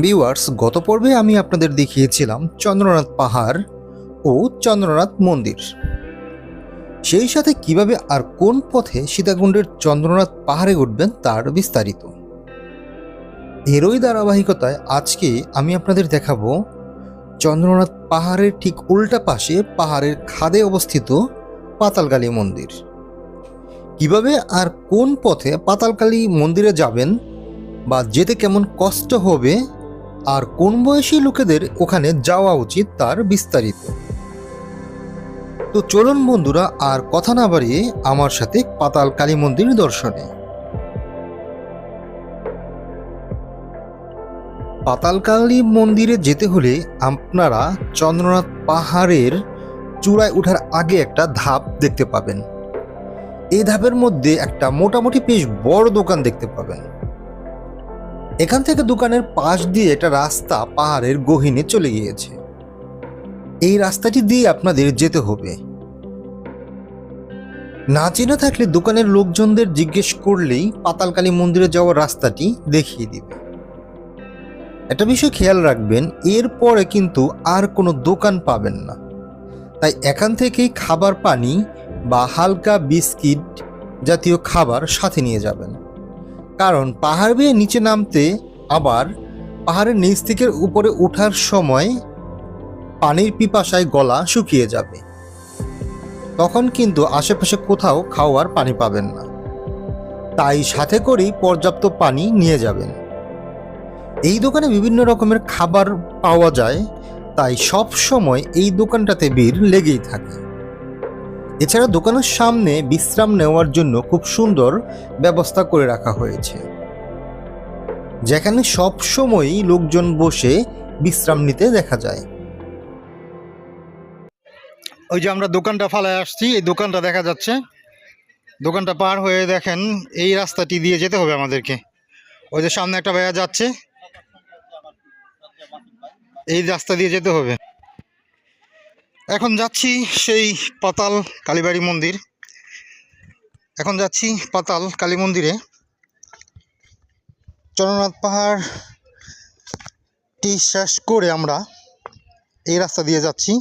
Viewers গত পর্বে আমি আপনাদের দেখিয়েছিলাম চন্দ্রনাথ পাহাড় ও চন্দ্রনাথ মন্দির। সেই সাথে কীভাবে আর কোন পথে সীতাকুণ্ডের চন্দ্রনাথ পাহাড়ে উঠবেন তার বিস্তারিত। এরই ধারাবাহিকতায় আজকে আমি আপনাদের দেখাবো চন্দ্রনাথ পাহাড়ের ঠিক উল্টা পাশে পাহাড়ের খাদে অবস্থিত পাতালকালী মন্দির। কীভাবে আর কোন পথে পাতালকালী মন্দিরে যাবেন বা যেতে কেমন কষ্ট হবে আর কোন বয়সী লোকেদের ওখানে যাওয়া উচিত তার বিস্তারিত। তো চলুন বন্ধুরা, আর কথা না বাড়িয়ে আমার সাথে পাতাল কালী মন্দির দর্শনে। পাতালকালী মন্দিরে যেতে হলে আপনারা চন্দ্রনাথ পাহাড়ের চূড়ায় ওঠার আগে একটা ধাপ দেখতে পাবেন। এই ধাপের মধ্যে একটা মোটামুটি বেশ বড় দোকান দেখতে পাবেন। এখান থেকে দোকানের পাশ দিয়ে একটা রাস্তা পাহাড়ের গহীনে চলে গিয়েছে। এই রাস্তাটি দিয়ে আপনাদের যেতে হবে। না চেনা থাকলে দোকানের লোকজনদের জিজ্ঞেস করলেই পাতালকালী মন্দিরে যাওয়ার রাস্তাটি দেখিয়ে দিবে। একটা বিষয় খেয়াল রাখবেন, এরপরে কিন্তু আর কোনো দোকান পাবেন না। তাই এখান থেকেই খাবার পানি বা হালকা বিস্কিট জাতীয় খাবার সাথে নিয়ে যাবেন। কারণ পাহাড় বেয়ে নিচে নামতে আবার পাহাড়ের নিচ থেকে উপরে ওঠার সময় পানির পিপাসায় গলা শুকিয়ে যাবে। তখন কিন্তু আশেপাশে কোথাও খাওয়ার পানি পাবেন না। তাই সাথে করেই পর্যাপ্ত পানি নিয়ে যাবেন। এই দোকানে বিভিন্ন রকমের খাবার পাওয়া যায়, তাই সব সময় এই দোকানটাতে ভিড় লেগেই থাকে। এছাড়া দোকানের সামনে বিশ্রাম নেওয়ার জন্য খুব সুন্দর ব্যবস্থা করে রাখা হয়েছে। যেখানে সব সময়ই লোকজন বসে বিশ্রাম নিতে দেখা যায়। ওই যে আমরা দোকানটা ফালায় আসছি, এই দোকানটা দেখা যাচ্ছে। দোকানটা পার হয়ে দেখেন, এই রাস্তাটি দিয়ে যেতে হবে আমাদেরকে। ওই যে সামনে একটা ভাইয়া যাচ্ছে, এই রাস্তা দিয়ে যেতে হবে। এখন যাচ্ছি সেই পাতাল কালীবাড়ি মন্দির। এখন যাচ্ছি পাতাল কালী মন্দিরে। চরণনাথ পাহাড় টি শেষ করে আমরা এই রাস্তা দিয়ে যাচ্ছি।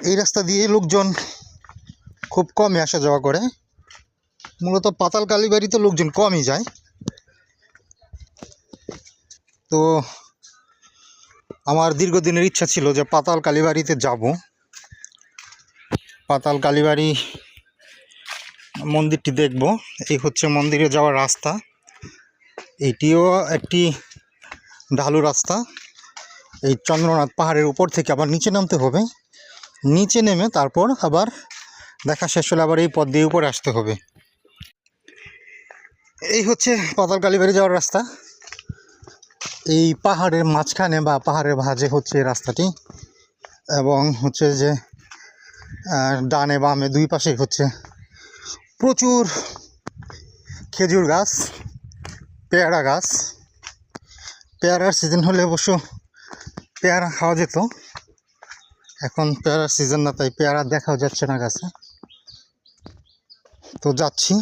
এই রাস্তা দিয়ে লোকজন খুব কমই আসা যাওয়া করে। মূলত পাতাল কালীবাড়িতে লোকজন কমই যায়। তো আমার দীর্ঘদিনের ইচ্ছা ছিল যে পাতাল কালীবাড়িতে যাব। পাতাল কালীবাড়ি মন্দিরটি দেখব। এই হচ্ছে মন্দিরে যাওয়ার রাস্তা। এটিও একটি ঢালু রাস্তা। এই চন্দ্রনাথ পাহাড়ের উপর থেকে আবার নিচে নামতে হবে। নিচে নেমে তারপর আবার দেখা শেষ হলে আবার এই পথ দিয়ে উপরে আসতে হবে। এই হচ্ছে পাতাল কালীবাড়ি যাওয়ার রাস্তা। এই পাহাড়ের মাঝখানে বা পাহাড়ের ভাঁজে হচ্ছে রাস্তাটি এবং হচ্ছে যে ডানে বামে দুই পাশে হচ্ছে প্রচুর খেজুর গাছ, পেয়ারা গাছ। পেয়ারার সিজন হলে অবশ্য পেয়ারা খাওয়া যেত। এখন পেয়ারার সিজন না, তাই পেয়ারা দেখাও যাচ্ছে না গাছে। তো যাচ্ছি।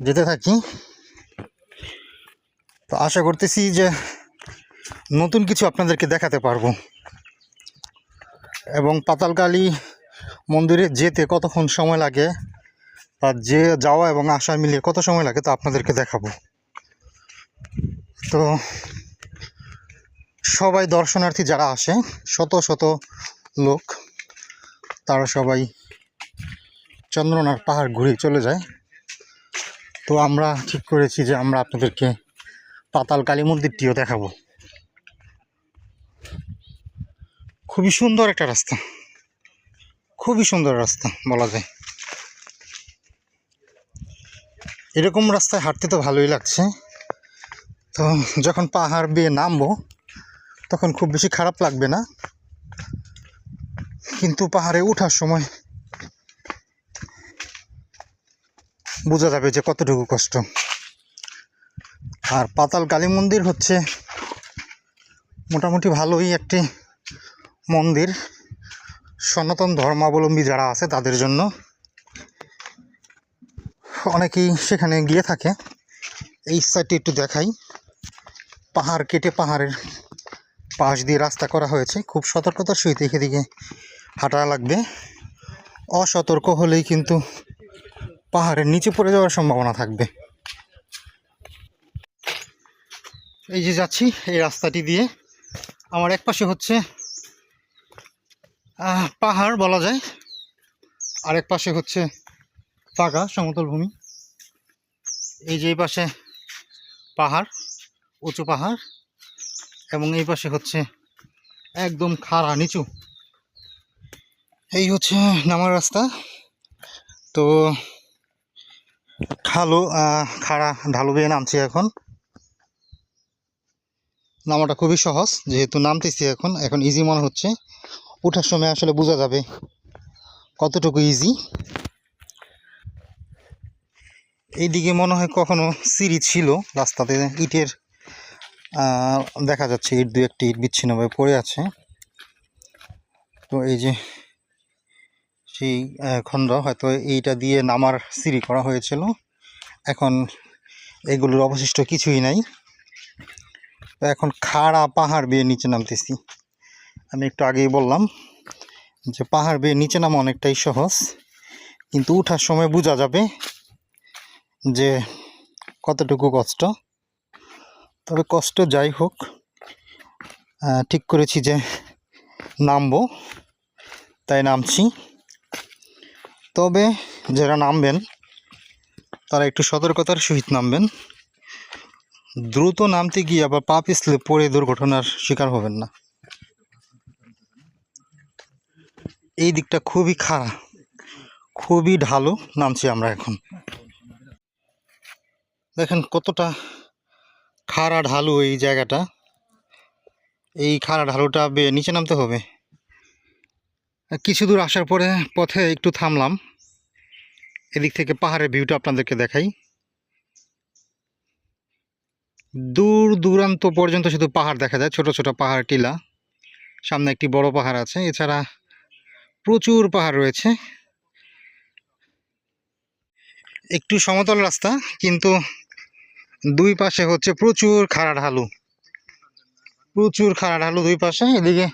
যেতে থাকি। আশা করতেছি যে নতুন কিছু আপনাদেরকে দেখাতে পারব। এবং পাতালকালী মন্দিরে যেতে কতক্ষণ সময় লাগে বা যে যাওয়া এবং আসা মিলিয়ে কত সময় লাগে তা আপনাদেরকে দেখাবো। তো সবাই দর্শনার্থী যারা আসে, শত শত লোক, তারা সবাই চন্দ্রনাথ পাহাড় ঘুরে চলে যায়। তো আমরা ঠিক করেছি যে আমরা আপনাদেরকে পাতাল কালী মন্দিরটিও দেখাবো। খুবই সুন্দর একটা রাস্তা। খুবই সুন্দর রাস্তা বলা যায়। এরকম রাস্তায় হাঁটতে তো ভালোই লাগছে। তো যখন পাহাড় বেয়ে নামবো, তখন খুব বেশি খারাপ লাগবে না। কিন্তু পাহাড়ে ওঠার সময় বোঝা যাবে যে কতটুকু কষ্ট। আর পাতাল কালী মন্দির হচ্ছে মোটামুটি ভালোই একটি মন্দির, সনাতন ধর্মাবলম্বী যারা আছে তাদের জন্য। অনেকেই সেখানে গিয়ে থাকে। এই সাইডটি একটু দেখাই। পাহাড় কেটে পাহাড়ের পাশ দিয়ে রাস্তা করা হয়েছে। খুব সতর্কতার সহিত এদিকে হাঁটা লাগবে। অসতর্ক হলেই কিন্তু পাহাড়ের নিচে পড়ে যাওয়ার সম্ভাবনা থাকবে। এই যে যাচ্ছি এই রাস্তাটি দিয়ে। আমার এক পাশে হচ্ছে পাহাড় বলা যায়। আরেক পাশে হচ্ছে ফাঁকা সমতল ভূমি। এই যে এই পাশে পাহাড়, উঁচু পাহাড় এবং এই পাশে হচ্ছে একদম খাড়া, নিচু। এই হচ্ছে নামার রাস্তা। তো খালো খাড়া, ঢালু বেয়ে নামছি এখন। নামাটা খুবই সহজ, যেহেতু নামতেছি এখন এখন ইজি মনে হচ্ছে। ওঠার সময় আসলে বোঝা যাবে কতটুকু ইজি এইদিকে মনে হয় কখনো সিঁড়ি ছিল, রাস্তাতে ইটের দেখা যাচ্ছে ইট, দু একটি ইট বিচ্ছিন্নভাবে পড়ে আছে। তো এই যে সেই খণ্ড হয়তো এইটা দিয়ে নামার সিঁড়ি করা হয়েছিল। এখন এগুলোর অবশিষ্ট কিছুই নাই। এখন খাড়া পাহাড় বেয়ে নিচে নামতেছি। আমি একটু আগেই বললাম যে পাহাড় বেয়ে নিচে নামা অনেকটাই সহজ, কিন্তু ওঠার সময় বোঝা যাবে যে কতটুকু কষ্ট। তবে কষ্ট যাই হোক ঠিক করেছি যে নামবো, তাই নামছি। তবে যারা নামবেন, তারা একটু সতর্কতার সহিত নামবেন। দ্রুত নামতে গিয়ে আবার পা পিছলে পড়ে দুর্ঘটনার শিকার হবেন না। এই দিকটা খুবই খারাপ খুবই ঢালু নামছি আমরা এখন। দেখেন কতটা খাড়া ঢালু এই জায়গাটা। এই খাড়া ঢালুটা নিচে নামতে হবে। কিছু দূর আসার পরে পথে একটু থামলাম। এদিক থেকে পাহাড়ের ভিউটা আপনাদেরকে দেখাই। দূর দূরান্ত পর্যন্ত শুধু পাহাড় দেখা যায়, ছোট ছোট পাহাড়, টিলা। সামনে একটি বড় পাহাড় আছে, এছাড়া প্রচুর পাহাড় রয়েছে। একটু সমতল রাস্তা, কিন্তু দুই পাশে হচ্ছে প্রচুর খাড়া ঢালু প্রচুর খাড়া ঢালু দুই পাশে, এদিকে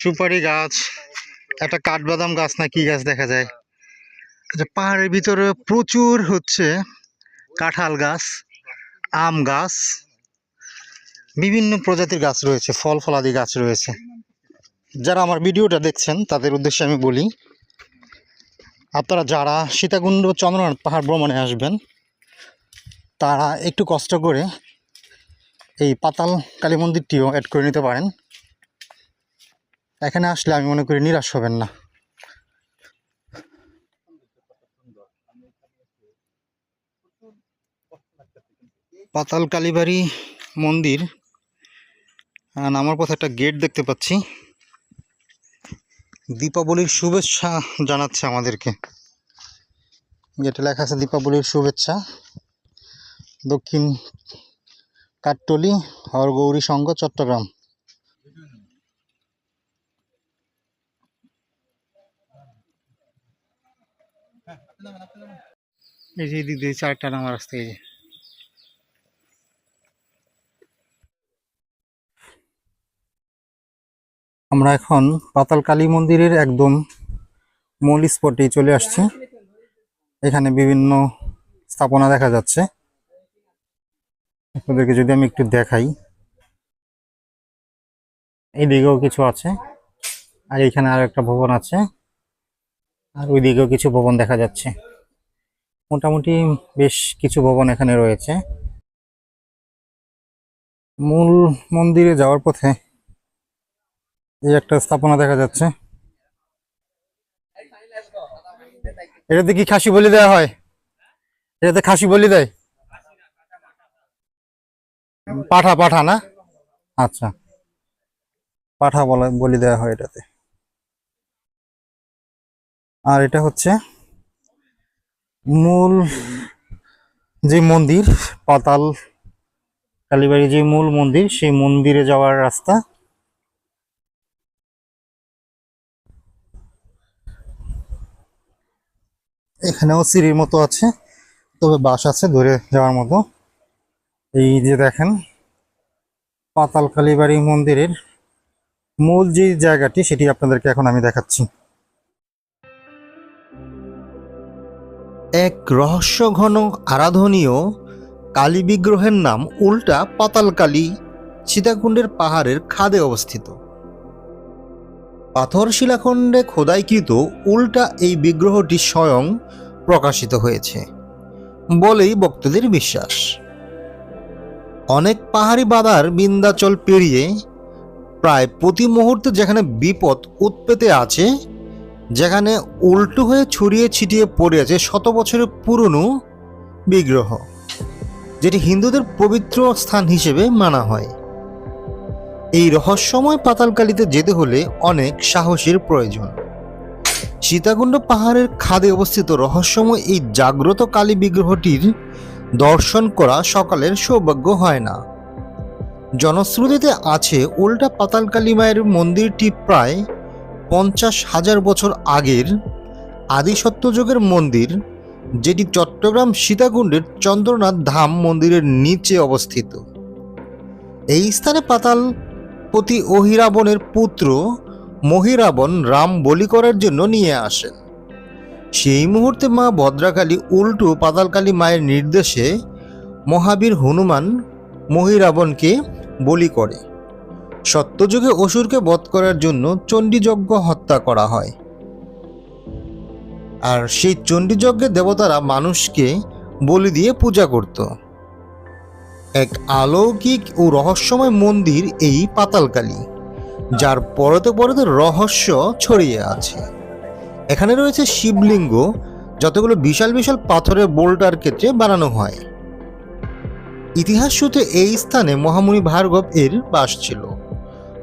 সুপারি গাছ, একটা কাঠবাদাম গাছ না কি গাছ দেখা যায়। আচ্ছা পাহাড়ের ভিতরে প্রচুর হচ্ছে কাঁঠাল গাছ। আম গাছ, বিভিন্ন প্রজাতির গাছ রয়েছে, ফল ফলাদি গাছ রয়েছে। যারা আমার ভিডিওটা দেখছেন, তাদের উদ্দেশ্যে আমি বলি, আপনারা যারা সীতাকুণ্ড চন্দ্রনাথ পাহাড় ভ্রমণে আসবেন, তারা একটু কষ্ট করে এই পাতাল কালী মন্দিরটিও অ্যাড করে নিতে পারেন। এখানে আসলে আমি মনে করি নিরাশ হবেন না। পাতাল কালীবাড়ি মন্দির। নামার পথে একটা গেট দেখতে পাচ্ছি। দীপাবলির শুভেচ্ছা জানাচ্ছে আমাদেরকে। গেটে লেখা আছে, দীপাবলির শুভেচ্ছা। দক্ষিণ কাট্টলি, হরগৌরী সংঘ, চট্টগ্রাম। এই যে এদিক দিয়ে চারটা নামার রাস্তা, এই যে। আমরা এখন পাতাল কালী মন্দিরের একদম মূল স্পটে চলে আসছি। এখানে বিভিন্ন স্থাপনা দেখা যাচ্ছে। আপনাদেরকে যদি আমি একটু দেখাই। এইদিকেও কিছু আছে, আর এখানে আর একটা ভবন আছে, আর ওইদিকেও কিছু ভবন দেখা যাচ্ছে। মোটামুটি বেশ কিছু ভবন এখানে রয়েছে। মূল মন্দিরে যাওয়ার পথে এই একটা স্থাপনা দেখা যাচ্ছে। এটাতে কি খাসি বলি দেওয়া হয়? এটাতে খাসি বলি দেয়? পাঠা পাঠা না? আচ্ছা। পাঠা বলা, বলি দেওয়া হয় এটাতে। আর এটা হচ্ছে মূল যে মন্দির, পাতাল কালীবাড়ি যে মূল মন্দির, সেই মন্দিরে যাওয়ার রাস্তা। এখানেও সিঁড়ির মতো আছে, তবে বাস আছে ধরে যাওয়ার মতো। এই যে দেখেন, পাতাল কালীবাড়ি মন্দিরের মূল যে জায়গাটি, সেটি আপনাদেরকে এখন আমি দেখাচ্ছি। এক রহস্যঘন আরাধনীয় কালী বিগ্রহের নাম উল্টা পাতালকালী সীতাকুণ্ডের পাহাড়ের খাদে অবস্থিত। পাথর শিলাখণ্ডে খোদাইকৃত উল্টা এই বিগ্রহটি স্বয়ং প্রকাশিত হয়েছে, বলেই ভক্তদের বিশ্বাস। অনেক পাহাড়ি বাধার বিন্দাচল পেরিয়ে প্রায় প্রতি মুহূর্তে যেখানে বিপদ উৎপেতে আছে যেখানে উল্টো হয়ে ছড়িয়ে ছিটিয়ে পড়ে আছে শত বছরের পুরনো বিগ্রহ, যেটি হিন্দুদের পবিত্র স্থান হিসেবে মানা হয়। এই রহস্যময় পাতালকালিতে যেতে হলে অনেক সাহসের প্রয়োজন। সীতাকুণ্ড পাহাড়ের খাদে অবস্থিত রহস্যময় এই জাগ্রত কালী বিগ্রহটির দর্শন করা সকালের সৌভাগ্য হয় না। জনশ্রুতিতে আছে, উল্টা পাতালকালী মায়ের মন্দিরটি প্রায় পঞ্চাশ হাজার বছর আগের আদিসত্যযুগের মন্দির, যেটি চট্টগ্রাম সীতাকুণ্ডের চন্দ্রনাথ ধাম মন্দিরের নিচে অবস্থিত। এই স্থানে পাতাল পাতালপতি অহিরাবণের পুত্র মহিরাবণ রাম বলি করার জন্য নিয়ে আসেন। সেই মুহূর্তে মা ভদ্রাকালী উল্টো পাতালকালী মায়ের নির্দেশে মহাবীর হনুমান মহিরাবণকে বলি করে। সত্যযুগে অসুরকে বধ করার জন্য চণ্ডীযজ্ঞ হত্যা করা হয়। আর সেই চণ্ডীযজ্ঞে দেবতারা মানুষকে বলি দিয়ে পূজা করত। এক অলৌকিক ও রহস্যময় মন্দির এই পাতালকালী, যার পরতে পরতে রহস্য ছড়িয়ে আছে। এখানে রয়েছে শিবলিঙ্গ, যতগুলো বিশাল বিশাল পাথরের বোল্টার ক্ষেত্রে বানানো হয়। ইতিহাস সূত্রে এই স্থানে মহামুনি ভার্গব এর বাস ছিল।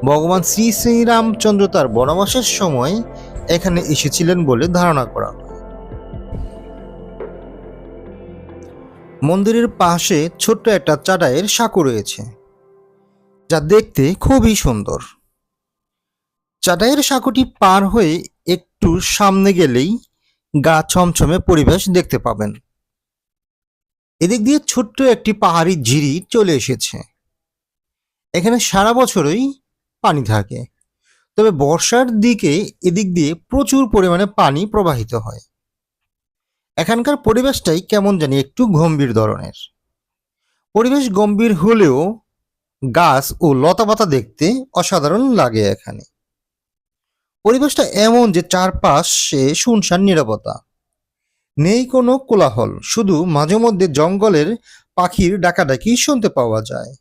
ভগবান শ্রী শ্রীরামচন্দ্র তার বনবাসের সময় এখানে এসেছিলেন বলে ধারণা করা মন্দিরের পাশে ছোট্ট একটা চাটাইয়ের সাঁকো রয়েছে, যা দেখতে খুবই সুন্দর। চাটাইয়ের সাঁকোটি পার হয়ে একটু সামনে গেলেই গা ছমছমে পরিবেশ দেখতে পাবেন। এদিক দিয়ে ছোট্ট একটি পাহাড়ি ঝিরি চলে এসেছে। এখানে সারা বছরই পানি থাকে। তবে বর্ষার দিকে এদিক দিয়ে প্রচুর পরিমাণে পানি প্রবাহিত হয়। এখানকার পরিবেশটাই কেমন জানি একটু গম্ভীর ধরনের। পরিবেশ গম্ভীর হলেও গাছ ও লতাপাতা দেখতে অসাধারণ লাগে এখানে। পরিবেশটা এমন যে চারপাশে শুনশান নিরাপত্তা নেই কোনো কোলাহল, শুধু মাঝে মধ্যে জঙ্গলের পাখির ডাকাডাকি শুনতে পাওয়া যায়।